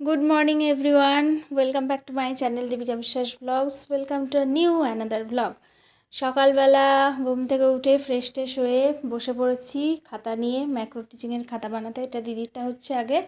Good morning everyone welcome back to my channel Deepika Biswas vlogs welcome to new another vlog সকালবেলা ঘুম থেকে উঠে fresh ট্রেশ হয়ে বসে পড়েছি, খাতা নিয়ে ম্যাক্রো টিচিংয়ের খাতা বানাতে। এটা দিদিরটা হচ্ছে আগে।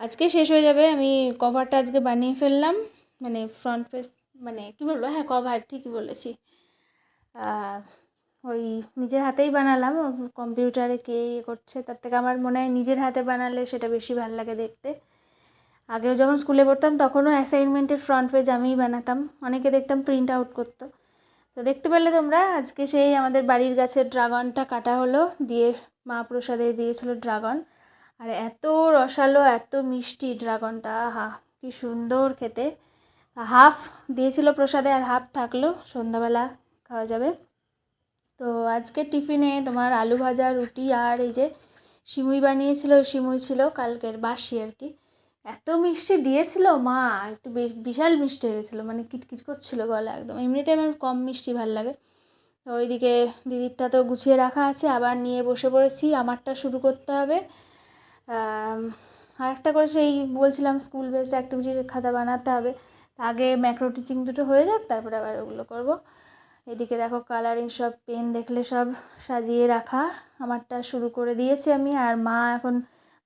আজকে শেষ হয়ে যাবে। আমি কভারটা আজকে বানিয়ে ফেললাম। মানে ফ্রন্ট পেজ মানে কী বলব? হ্যাঁ কভার ঠিকই বলেছি। ওই নিজের হাতেই বানালাম। কম্পিউটারে কে ইয়ে করছে, তার থেকে আমার মনে হয় নিজের হাতে বানালে সেটা বেশি ভালো লাগে দেখতে। আগেও যখন স্কুলে পড়তাম, তখনও অ্যাসাইনমেন্টের ফ্রন্ট পেজ আমিই বানাতাম। অনেকে দেখতাম প্রিন্ট আউট করতো। তো দেখতে পেলে তোমরা, আজকে সেই আমাদের বাড়ির গাছের ড্রাগনটা কাটা হলো, দিয়ে মা প্রসাদে দিয়েছিল ড্রাগন আর এত রসালো, এত মিষ্টি ড্রাগনটা হা কি সুন্দর খেতে। হাফ দিয়েছিল প্রসাদে আর হাফ থাকল, সন্ধ্যাবেলা খাওয়া যাবে। তো আজকে টিফিনে তোমার আলু ভাজা, রুটি আর এই যে সিমুই বানিয়েছিল সিমুই ছিল কালকের বাসি আর কি। এত মিষ্টি দিয়েছিল, মা। একটু বিশাল মিষ্টি হয়ে গেছিল মানে কিটকিট করছিল গলা একদম। এমনিতে আমার কম মিষ্টি ভালো লাগে। তো ওইদিকে দিদিরটা তো গুছিয়ে রাখা আছে, আবার নিয়ে বসে পড়েছি, আমারটা শুরু করতে হবে। আর একটা করে সেই বলছিলাম স্কুল বেসড অ্যাক্টিভিটির খাতা বানাতে হবে। আগে ম্যাক্রো টিচিং দুটো হয়ে যাক, তারপরে আবার ওগুলো করব। এদিকে দেখো কালারিং সব পেন দেখলে সব সাজিয়ে রাখা। আমারটা শুরু করে দিয়েছি আমি, আর মা এখন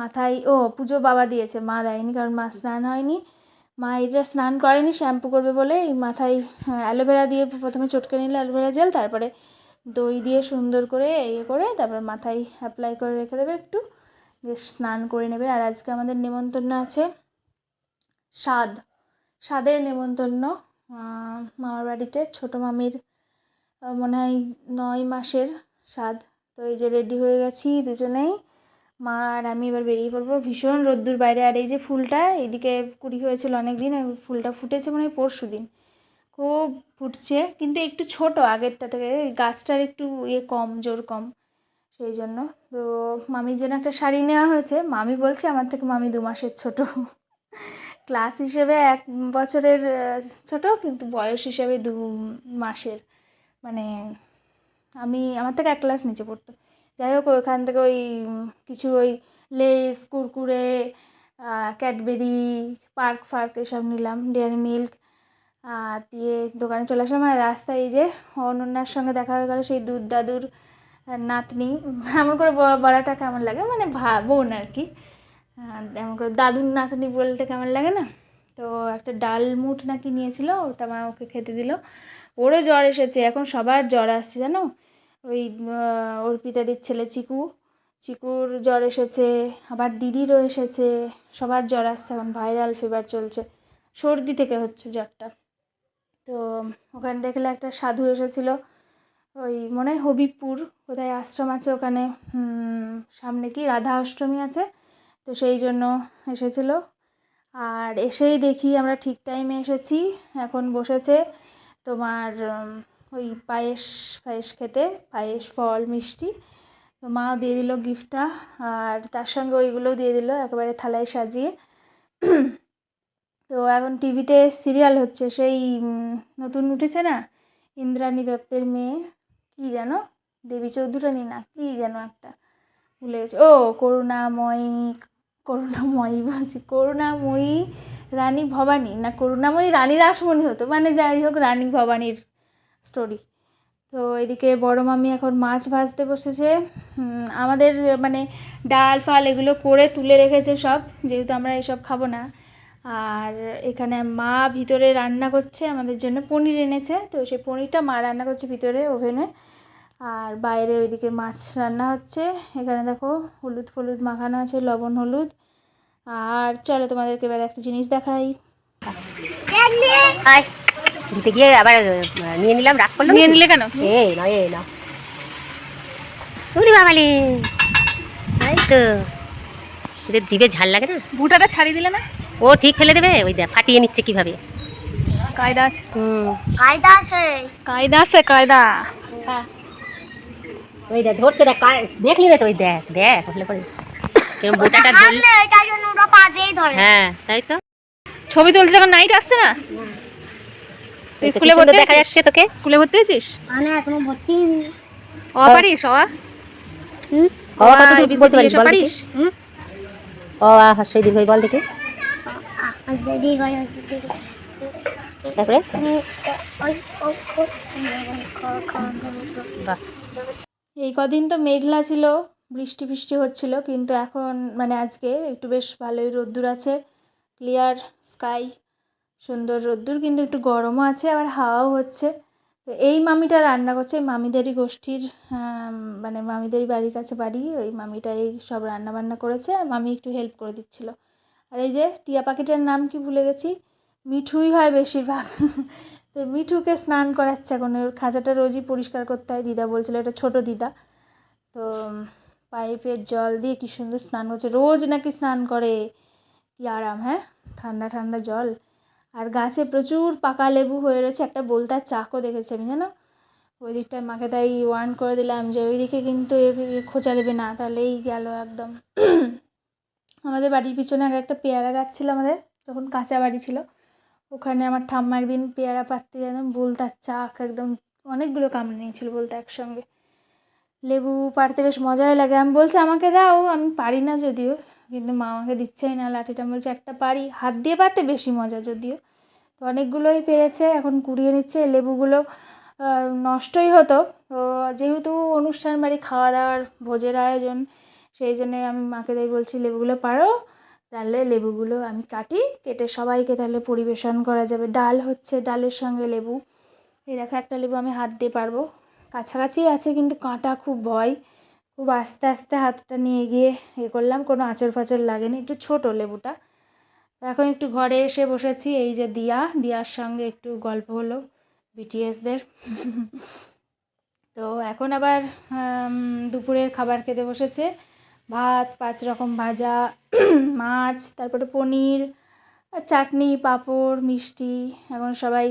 মাথায় ও পুজো বাবা দিয়েছে মা দেয়নি কারণ মা স্নান হয়নি। মা এটা স্নান করেনি শ্যাম্পু করবে বলে এই মাথায় হ্যাঁ, অ্যালোভেরা দিয়ে প্রথমে চটকে নিলে অ্যালোভেরা জেল তারপরে দই দিয়ে সুন্দর করে ইয়ে করে তারপরে মাথায় অ্যাপ্লাই করে রেখে দেবে একটু দিয়ে স্নান করে নেবে। আর আজকে আমাদের নেমন্তন্ন আছে স্বাদ স্বাদের নেমন্তন্ন মামার বাড়িতে ছোটো মামির মনে হয় নয় মাসের স্বাদ তো এই যে রেডি হয়ে গেছি দুজনেই। মা আর আমি এবার বেরিয়ে পড়ব। ভীষণ রোদ্দুর বাইরে। আর এই যে ফুলটা এইদিকে কুড়ি হয়েছিল অনেক দিন ফুলটা ফুটেছে মনে হয় পরশু দিন খুব ফুটছে, কিন্তু একটু ছোট, আগেরটা থেকে। গাছটার একটু ইয়ে কম, জোর কম। সেই জন্য। তো মামির জন্য একটা শাড়ি নেওয়া হয়েছে। মামি বলছে, আমার থেকে মামি দু মাসের ছোট। ক্লাস হিসেবে এক বছরের ছোট, কিন্তু বয়স হিসেবে দু মাসের। মানে আমি, আমার থেকে এক ক্লাস নিচে পড়তো। যাই হোক, ওইখান থেকে ওই কিছু ওই লেস, কুরকুরে ক্যাডবেরি, পার্ক ফার্ক এসব নিলাম ডেয়ারি মিল্ক দিয়ে দোকানে চলে আসলাম। আর রাস্তায় এই যে অনন্যার সঙ্গে দেখা হয়ে গেল সেই দুধ দাদুর নাতনি। এমন করে বলাটা কেমন লাগে? মানে ভা, বোন আর কি। এমন করে দাদুর নাতনি বলতে কেমন লাগে না? তো একটা ডাল মুঠ নাকি নিয়েছিল, ওটা মা ওকে খেতে দিল। ওরও জ্বর এসেছে, এখন সবার জ্বর আসছে, জানো? ওই অর্পিতাদির ছেলে চিকু। চিকুর জ্বর এসেছে, আবার দিদিরও এসেছে, সবার জ্বর আসছে, এখন ভাইরাল ফিভার চলছে। সর্দি থেকে হচ্ছে জ্বরটা। তো ওখানে দেখলে একটা সাধু এসেছিল, ওই মনে হয় হবিবপুর, কোথায় আশ্রম আছে ওখানে সামনে কি, রাধা অষ্টমী আছে, তো সেই জন্য এসেছিল। আর এসেই দেখি আমরা ঠিক টাইমে এসেছি, এখন বসেছে তোমার ওই পায়েস পায়েস খেতে, পায়েস, ফল, মিষ্টি। তো মাও দিয়ে দিল গিফটটা আর তার সঙ্গে ওইগুলোও দিয়ে দিল একেবারে থালায় সাজিয়ে। তো এখন টিভিতে সিরিয়াল হচ্ছে, সেই নতুন উঠেছে না? ইন্দ্রাণী দত্তের মেয়ে, কী যেন? দেবী চৌধুরানী না, কী যেন একটা ভুলে গেছে। ও, করুণাময়ী করুণাময়ী বলছি, করুণাময়ী রানী ভবানী না, করুণাময়ী রানী রাসমণি হতো মানে যাই হোক রানী ভবানীর স্টোরি তো এদিকে বড় মামি এখন মাছ ভাজতে বসেছে। আমাদের মানে ডাল ফাল এগুলো করে তুলে রেখেছে সব যেহেতু আমরা এসব খাব না। আর এখানে মা ভিতরে রান্না করছে আমাদের জন্য পনির এনেছে। তো সেই পনিরটা মা রান্না করছে ভিতরে ওভেনে। আর বাইরে ওইদিকে মাছ রান্না হচ্ছে। এখানে দেখো হলুদ ফলুদ মাখানো আছে লবণ হলুদ। আর চলো তোমাদেরকে এবার একটা জিনিস দেখাই। দিতে গিয়ে আবার নিয়ে নিলাম রাগ করল নিয়ে নিলে কেন? এ না এ না উরি বাবালি। তাই তো। এদের জিভে ঝাল লাগে না? ভুটাটা ছাড়িয়ে দিলে না? ও ঠিক ফেলে দেবে ওই দেখ ফাটিয়ে নিচ্ছে কীভাবে। কায়দা আছে। হুম। কায়দা আছে। কায়দা আছে কায়দা। ওই দেখ ধরছে দেখ কার- দেখলি না তো? ওই দেখ দেখ হলে পরে কেরম বোটাটা ধরলি হ্যাঁ তাই তো। ছবি তুলছে যখন নাইট আসছে না। তুই স্কুলে ভর্তি দেখা যাচ্ছে তোকে? স্কুলে ভর্তি হয়েছিস মানে এখনও ভর্তি। অ পারিস অ? হুম? ও অ, কত দূর বলতে পারিস এসব বল দেখি। পারিস হুম হস্যই দীর্ঘই বল দেখি। ঠিক তারপরে? এই কদিন তো মেঘলা ছিল বৃষ্টি বৃষ্টি হচ্ছিল কিন্তু এখন মানে আজকে একটু বেশ ভালোই রোদ্দুর আছে ক্লিয়ার স্কাই সুন্দর রোদ্দুর, কিন্তু একটু গরমও আছে, আবার হাওয়াও হচ্ছে। তো এই মামিটা রান্না করছে মামিদেরই গোষ্ঠীর মানে মামিদেরই বাড়ির কাছে বাড়ি, ওই মামিটাই সব রান্না বান্না করেছে, আর মামি একটু হেল্প করে দিচ্ছিল। আর এই যে টিয়া পাখিটার নাম কি ভুলে গেছি? মিঠুই হয় বেশিরভাগ। তো মিঠুকে স্নান করাচ্ছে এখন, ওর খাঁচাটা রোজই পরিষ্কার করতে হয়, দিদা বলছিল এটা ছোটো দিদা। তো পাইপের জল দিয়ে কি সুন্দর স্নান করছে, রোজ নাকি স্নান করে, কি আরাম হ্যাঁ? ঠান্ডা ঠান্ডা জল। আর গাছে প্রচুর পাকা লেবু হয়ে রয়েছে, একটা বলতার চাকও দেখেছি আমি, জানো? ওই দিকটায় মাকে তাই ওয়ার্ন করে দিলাম যে ওই দিকে কিন্তু খোঁচা দেবে না, তাহলেই গেল একদম। আমাদের বাড়ির পিছনে আগে একটা পেয়ারা গাছ ছিল আমাদের, তখন কাঁচা বাড়ি ছিল। ওখানে আমার ঠাম্মা একদিন পেয়ারা পাড়তে যেতাম বলতার চাক একদম অনেকগুলো কামড়ে নিয়েছিল বলতে একসঙ্গে। লেবু পাড়তে বেশ মজাই লাগে। আমি বলছি, আমাকে দাও, আমি পারি না যদিও। কিন্তু মা আমাকে দিচ্ছেই না, লাঠিটা বলছে, একটা পারি। হাত দিয়ে পারতে বেশি মজা যদিও। তো অনেকগুলোই পেরেছে, এখন কুড়িয়ে নিচ্ছে, লেবুগুলো নষ্টই হতো। তো যেহেতু অনুষ্ঠান বাড়ি খাওয়া দাওয়ার ভোজের আয়োজন, সেই জন্যে আমি মাকে তাই বলছি, লেবুগুলো পারো, তাহলে লেবুগুলো আমি কাটি, কেটে সবাইকে তাহলে পরিবেশন করা যাবে। ডাল হচ্ছে, ডালের সঙ্গে লেবু। এই দেখো, একটা লেবু আমি হাত দিয়ে পারব। কাছাকাছি আছে, কিন্তু কাঁটা খুব ভয়। খুব আস্তে আস্তে হাতটা নিয়ে গিয়ে এ করলাম, কোনো আঁচড় ফাচড় লাগেনি, একটু ছোটো লেবুটা। এখন একটু ঘরে এসে বসেছি, এই যে দিয়া, দিয়ার সঙ্গে একটু গল্প হলো বিটিএসদের তো এখন আবার দুপুরের খাবার খেতে বসেছে। ভাত, পাঁচ রকম ভাজা, মাছ, তারপরে পনির, চাটনি, পাঁপড়, মিষ্টি, এখন সবাই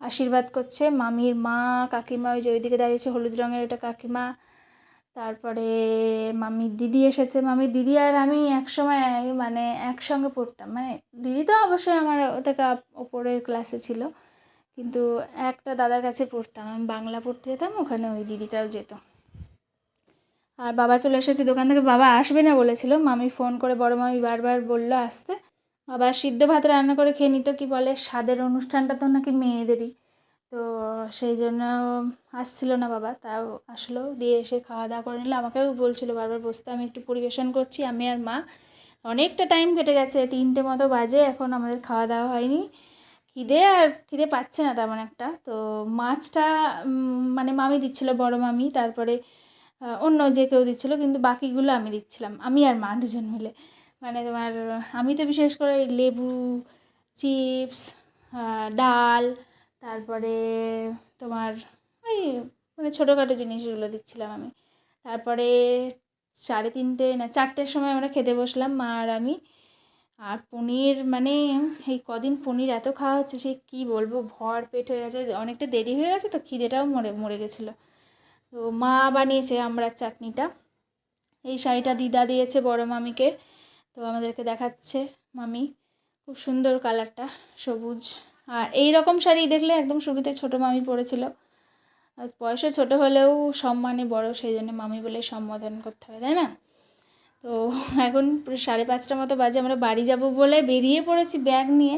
আশীর্বাদ করছে। মামির মা, কাকিমা, ওই যে ওইদিকে দাঁড়িয়েছে, হলুদ রঙের ওটা কাকিমা। তারপরে মামির দিদি এসেছে। মামির দিদি আর আমি একসময় মানে একসঙ্গে পড়তাম। মানে দিদি তো অবশ্যই আমার থেকে ওপরের ক্লাসে ছিল। কিন্তু একটা দাদার কাছে পড়তাম। আমি বাংলা পড়তে যেতাম, ওখানে ওই দিদিটাও যেত। আর বাবা চলে এসেছে দোকান থেকে। বাবা আসবে না বলেছিল। মামি ফোন করে বড় মামি বারবার বলল আসতে। বাবা সিদ্ধ ভাত রান্না করে খেয়ে নিত। কি বলে? স্বাদের অনুষ্ঠানটা তো নাকি মেয়েদেরই। তো সেই জন্য আসছিল না বাবা, তাও আসলো, দিয়ে এসে খাওয়া দাওয়া করে নিলে। আমাকেও বলছিল বারবার, বসতে আমি একটু পরিবেশন করছি, আমি আর মা। অনেকটা টাইম কেটে গেছে, তিনটে মতো বাজে, এখন আমাদের খাওয়া দাওয়া হয়নি। খিদে আর খিদে পাচ্ছে না তেমন একটা। তো মাছটা মানে মামি দিচ্ছিল, বড় মামি, তারপরে অন্য যে কেউ দিচ্ছিল, কিন্তু বাকিগুলো আমি দিচ্ছিলাম, আমি আর মা দুজন মিলে। মানে তোমার, আমি তো বিশেষ করে লেবু, চিপস ডাল তারপরে তোমার ওই মানে ছোটোখাটো জিনিসগুলো দিচ্ছিলাম আমি। তারপরে সাড়ে তিনটে না চারটের সময় আমরা খেতে বসলাম, মা আর আমি। আর পনির মানে এই কদিন পনির এত খাওয়া হচ্ছে সে কী বলব, ভর পেট হয়ে গেছে, অনেকটা দেরি হয়ে গেছে তো খিদেটাও মরে মরে গেছিল। তো মা বানিয়েছে আমরা চাটনিটা। এই শাড়িটা দিদা দিয়েছে বড় মামিকে, তো আমাদেরকে দেখাচ্ছে মামি। খুব সুন্দর কালারটা, সবুজ। আর এই রকম শাড়ি দেখলে একদম শুরুতে ছোটো মামি পরেছিল। বয়সে ছোটো হলেও সম্মানে বড়, সেই জন্য মামি বলে সম্বোধন করতে হবে তাই না? তো এখন সাড়ে পাঁচটা মতো বাজে, আমরা বাড়ি যাব বলে বেরিয়ে পড়েছি ব্যাগ নিয়ে।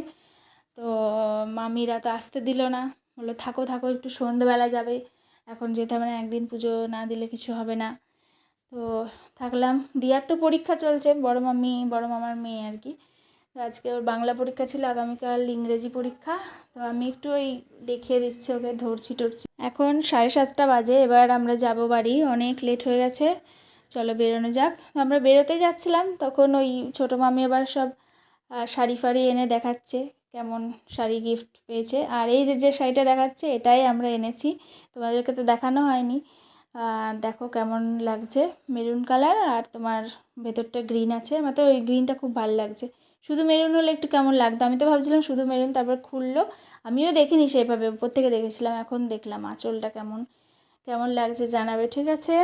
তো মামিরা তো আসতে দিল না, বলল থাকো থাকো, একটু সন্ধ্যেবেলা যাবে। এখন যেতে হবে না একদিন পুজো না দিলে কিছু হবে না। তো থাকলাম, দিয়ার তো পরীক্ষা চলছে, বড় মামি, বড় মামার মেয়ে আর কি। আজকে ওর বাংলা পরীক্ষা ছিল, আগামীকাল ইংরেজি পরীক্ষা। তো আমি একটু ওই দেখিয়ে দিচ্ছি ওকে, ধরছি টরছি। এখন সাড়ে সাতটা বাজে, এবার আমরা যাব বাড়ি। অনেক লেট হয়ে গেছে। চলো বেরোনো যাক। আমরা বেরোতে যাচ্ছিলাম, তখন ওই ছোটো মামি আবার সব শাড়ি ফাড়ি এনে দেখাচ্ছে, কেমন শাড়ি গিফট পেয়েছে। আর এই যে যে শাড়িটা দেখাচ্ছে, এটাই আমরা এনেছি। তোমাদেরকে তো দেখানো হয়নি। দেখো কেমন লাগছে। মেরুন কালার আর তোমার ভেতরটা গ্রিন আছে। আমার তো ওই গ্রিনটা খুব ভালো লাগছে। শুধু মেরুন হলে একটু কেমন লাগতো? আমি তো ভাবছিলাম শুধু মেরুন, তারপর খুললো। আমিও দেখিনি সেভাবে উপর থেকে দেখেছিলাম, এখন দেখলাম আঁচলটা কেমন কেমন লাগছে জানাবে, ঠিক আছে?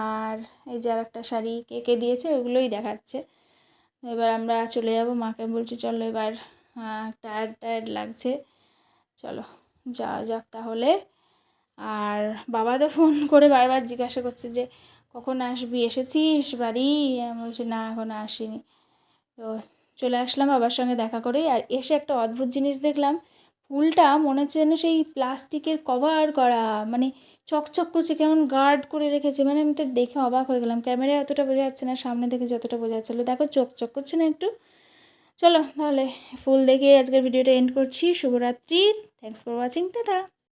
আর এই যে আর একটা শাড়ি কে কে দিয়েছে, ওগুলোই দেখাচ্ছে। এবার আমরা চলে যাব মাকে, বলছি চলো এবার টায়ার্ড টায়ার্ড লাগছে। চলো, যাওয়া যাক তাহলে। আর বাবা তো ফোন করে বারবার জিজ্ঞাসা করছে যে, কখন আসবি? এসেছিস বাড়ি? আমি বলছি, না, এখন আসিনি। তো চলে আসলাম বাবার সঙ্গে দেখা করেই আর এসে একটা অদ্ভুত জিনিস দেখলাম। ফুলটা মনে হচ্ছে যেন সেই প্লাস্টিকের কভার করা মানে চকচক করছে, কেমন গার্ড করে রেখেছে। মানে আমি তো দেখে অবাক হয়ে গেলাম। ক্যামেরায় অতটা বোঝা যাচ্ছে না, সামনে থেকে যতটা বোঝা যাচ্ছিল। দেখো, চকচক করছে না একটু। চলো, তাহলে ফুল দেখে আজকের ভিডিওটা এন্ড করছি। শুভরাত্রি। Thanks for watching tata.